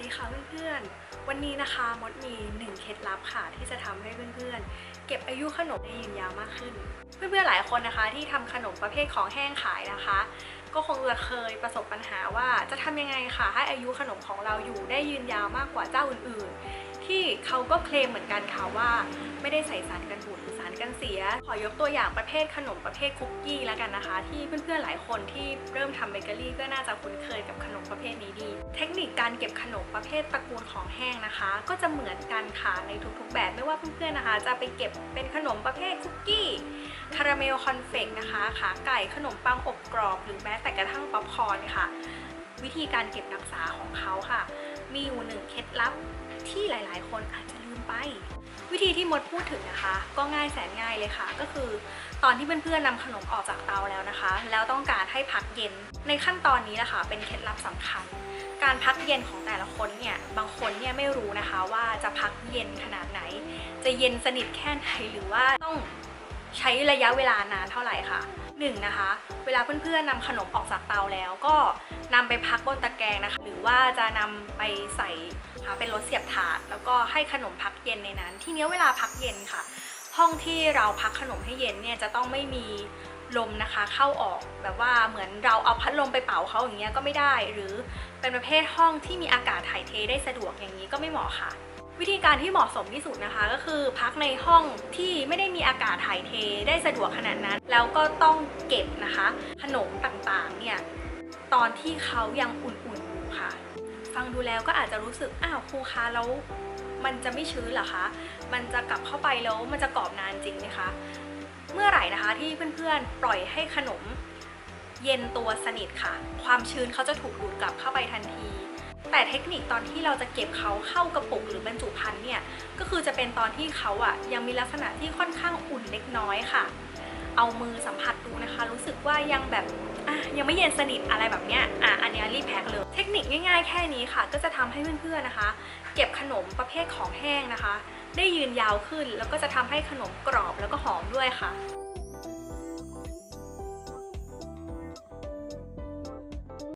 ดีค่ะเพื่อนๆ วันนี้นะคะมดมีหนึ่งเคล็ดลับค่ะที่จะทำให้เพื่อนๆ เก็บอายุขนมได้ยืนยาวมากขึ้น เพื่อนๆหลายคนนะคะ ที่ทำขนมประเภทของแห้งขายนะคะ ก็คงจะเคยประสบปัญหาว่าจะทำยังไงค่ะ ให้อายุขนมของเราอยู่ได้ยืนยาวมากกว่าเจ้าอื่นๆ ที่เขาก็เคลมเหมือนกันค่ะว่า ไม่ได้ใส่สารกันบูดหรือสารกันเสีย ขอยกตัวอย่างประเภทขนมประเภทคุกกี้แล้วกันนะคะ ที่เพื่อนๆหลายคนที่เริ่มทำเบเกอรี่ก็น่าจะคุ้นเคยกับขนมประเภท เทคนิคการเก็บขนมประเภทตระกูลของแห้งนะคะ ก็จะเหมือนกันค่ะในทุกๆแบบไม่ว่าเพื่อนๆนะคะ จะไปเก็บเป็นขนมประเภทคุกกี้คาราเมลคอนเฟกนะคะขาไก่ขนมปังอบกรอบ หรือแม้แต่กระทั่งป๊อปคอร์นค่ะ วิธีการเก็บรักษาของเขาค่ะ มีอยู่หนึ่งเคล็ดลับที่หลายๆ คนอาจจะ ไป วิธีที่มดพูดถึงนะคะ ก็ง่ายแสนง่ายเลยค่ะ ก็คือ ตอนที่เพื่อนๆนำขนมออกจากเตาแล้วนะคะ แล้วต้องการให้พักเย็นในขั้นตอนนี้แหละค่ะเป็นเคล็ดลับสำคัญ การพักเย็นของแต่ละคนเนี่ยบางคนเนี่ยไม่รู้นะคะว่าจะพักเย็นขนาดไหน จะเย็นสนิทแค่ไหนหรือว่าต้องใช้ระยะเวลานานเท่าไหร่ค่ะ หนึ่งนะคะ เวลาเพื่อนๆนำขนมออกจากเตาแล้วก็นำไปพักบนตะแกรงนะคะ หรือว่าจะนำไปใส่ค่ะเป็นรถเสียบถาด แล้วก็ให้ขนมพักเย็นในนั้น ที่นี้เวลาพักเย็นค่ะ ห้องที่เราพักขนมให้เย็นเนี่ยจะต้องไม่มีลมนะคะเข้าออกแบบว่าเหมือนเราเอาพัดลมไปเป่าเขาอย่างเงี้ยก็ไม่ได้ หรือเป็นประเภทห้องที่มีอากาศถ่ายเทได้สะดวกอย่างนี้ก็ไม่เหมาะค่ะ วิธีการที่เหมาะสมที่สุดนะคะ ก็คือพักในห้องที่ไม่ได้มีอากาศถ่ายเทได้สะดวกขนาดนั้น แล้วก็ต้องเก็บนะคะ ขนมต่างๆเนี่ยตอนที่เขายังอุ่นๆอยู่ค่ะ ฟังดูแล้วก็อาจจะรู้สึกอ้าวครูคะแล้วมันจะไม่ชื้นเหรอคะ มันจะกลับเข้าไปแล้วมันจะกรอบนานจริงไหมคะ เมื่อไหร่นะคะที่เพื่อนๆ ปล่อยให้ขนมเย็นตัวสนิทค่ะ ความชื้นเขาจะถูกดูดกลับเข้าไปทันที แต่เทคนิคตอนที่เราจะเก็บเขาเข้ากระปุกหรือบรรจุภัณฑ์เนี่ยก็คือจะเป็นตอนที่เขาอะยังมีลักษณะที่ค่อนข้างอุ่นเล็กน้อยค่ะ เอามือสัมผัสดูนะคะ รู้สึกว่ายังแบบอะยังไม่เย็นสนิทอะไรแบบเนี้ยอะอันเนี้ยรีแพ็คเลย เทคนิคง่ายๆ แค่นี้ค่ะ ก็จะทำให้เพื่อนๆนะคะ เก็บขนมประเภทของแห้งนะคะ ได้ยืนยาวขึ้นแล้วก็จะทำให้ขนมกรอบแล้วก็หอมด้วยค่ะ